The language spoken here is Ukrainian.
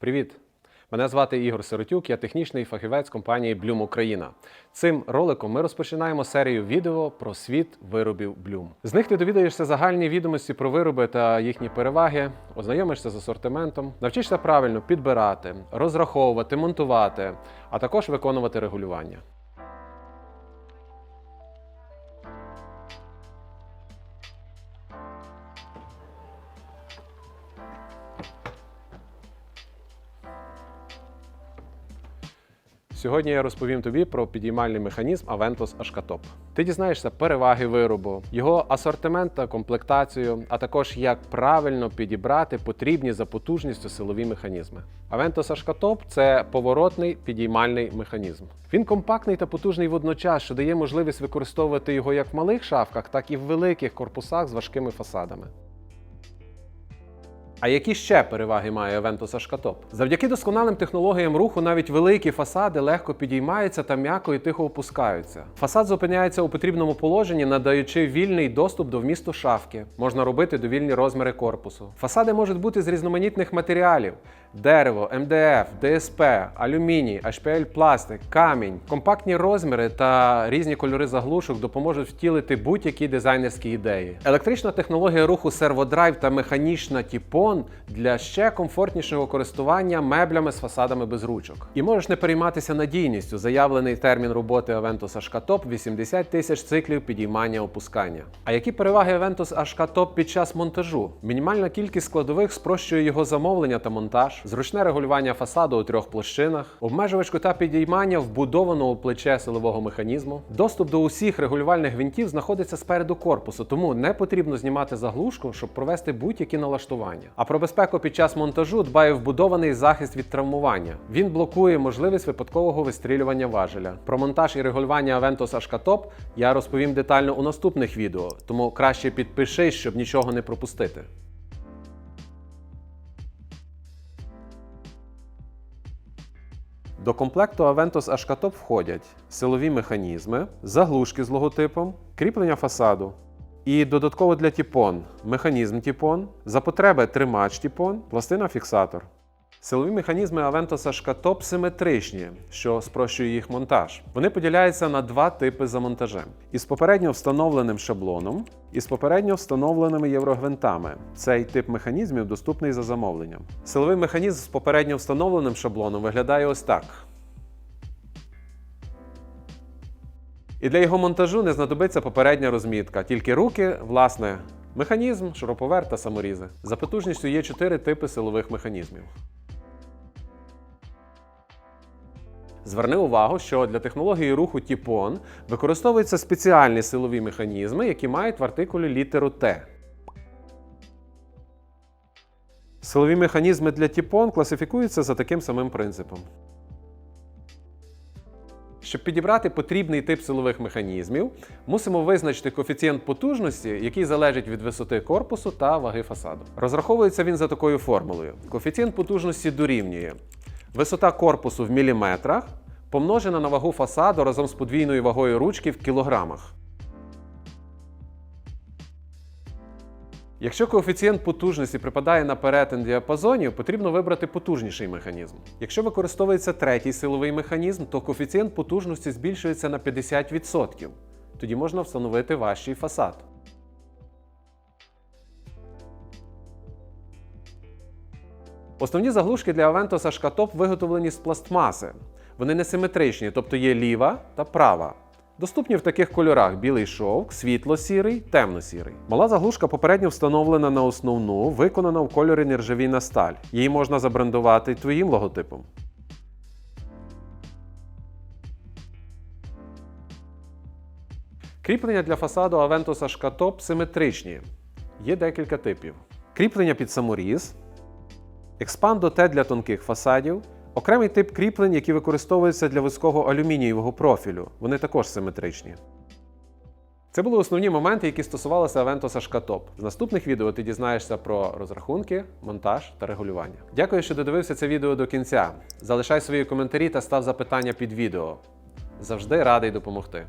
Привіт! Мене звати Ігор Сиротюк, я технічний фахівець компанії Bloom Україна. Цим роликом ми розпочинаємо серію відео про світ виробів Bloom. З них ти довідаєшся загальні відомості про вироби та їхні переваги, ознайомишся з асортиментом, навчишся правильно підбирати, розраховувати, монтувати, а також виконувати регулювання. Сьогодні я розповім тобі про підіймальний механізм Aventus Ashkatop. Ти дізнаєшся переваги виробу, його асортимент та комплектацію, а також як правильно підібрати потрібні за потужністю силові механізми. Aventus Ashkatop – це поворотний підіймальний механізм. Він компактний та потужний водночас, що дає можливість використовувати його як в малих шафках, так і в великих корпусах з важкими фасадами. А які ще переваги має Aventus Ashkatop? Завдяки досконалим технологіям руху навіть великі фасади легко підіймаються та м'яко і тихо опускаються. Фасад зупиняється у потрібному положенні, надаючи вільний доступ до вмісту шафки. Можна робити довільні розміри корпусу. Фасади можуть бути з різноманітних матеріалів: дерево, МДФ, ДСП, алюміній, HPL пластик, камінь. Компактні розміри та різні кольори заглушок допоможуть втілити будь-які дизайнерські ідеї. Електрична технологія руху серводрайв та механічна тіпон для ще комфортнішого користування меблями з фасадами без ручок. І можеш не перейматися надійністю. Заявлений термін роботи Aventus Ashkatop 80 тисяч циклів підіймання опускання. А які переваги Aventus Ashkatop під час монтажу? Мінімальна кількість складових спрощує його замовлення та монтаж, зручне регулювання фасаду у трьох площинах, обмежувач кута підіймання вбудовано у плече силового механізму. Доступ до усіх регулювальних гвинтів знаходиться спереду корпусу, тому не потрібно знімати заглушку, щоб провести будь-які налаштування. А про безпеку під час монтажу дбає вбудований захист від травмування. Він блокує можливість випадкового вистрілювання важеля. Про монтаж і регулювання Aventus Ashkatop я розповім детально у наступних відео, тому краще підпишись, щоб нічого не пропустити. До комплекту Aventus Ashkatop входять силові механізми, заглушки з логотипом, кріплення фасаду. І додатково для тіпон механізм тіпон, за потреби тримач тіпон, пластина фіксатор. Силові механізми Aventus Ashkatop симетричні, що спрощує їх монтаж. Вони поділяються на два типи за монтажем: із попередньо встановленим шаблоном і з попередньо встановленими єврогвинтами. Цей тип механізмів доступний за замовленням. Силовий механізм з попередньо встановленим шаблоном виглядає ось так. І для його монтажу не знадобиться попередня розмітка, тільки руки, власне, механізм, шуруповерт та саморізи. За потужністю є чотири типи силових механізмів. Зверни увагу, що для технології руху Тіпон використовуються спеціальні силові механізми, які мають в артикулі літеру Т. Силові механізми для Тіпон класифікуються за таким самим принципом. Щоб підібрати потрібний тип силових механізмів, мусимо визначити коефіцієнт потужності, який залежить від висоти корпусу та ваги фасаду. Розраховується він за такою формулою: коефіцієнт потужності дорівнює висота корпусу в міліметрах помножена на вагу фасаду разом з подвійною вагою ручки в кілограмах. Якщо коефіцієнт потужності припадає на перетин діапазонів, потрібно вибрати потужніший механізм. Якщо використовується третій силовий механізм, то коефіцієнт потужності збільшується на 50%. Тоді можна встановити важчий фасад. Основні заглушки для Aventus Ashkatop виготовлені з пластмаси. Вони несиметричні, тобто є ліва та права. Доступні в таких кольорах: білий шовк, світло-сірий, темно-сірий. Мала заглушка попередньо встановлена на основну, виконана в кольорі нержавійна сталь. Її можна забрендувати твоїм логотипом. Кріплення для фасаду Aventus Ashkatop симетричні. Є декілька типів: кріплення під саморіз, експандо Т для тонких фасадів, окремий тип кріплень, які використовуються для вузького алюмінієвого профілю. Вони також симетричні. Це були основні моменти, які стосувалися Aventus Ashkatop. В наступних відео ти дізнаєшся про розрахунки, монтаж та регулювання. Дякую, що додивився це відео до кінця. Залишай свої коментарі та став запитання під відео. Завжди радий допомогти.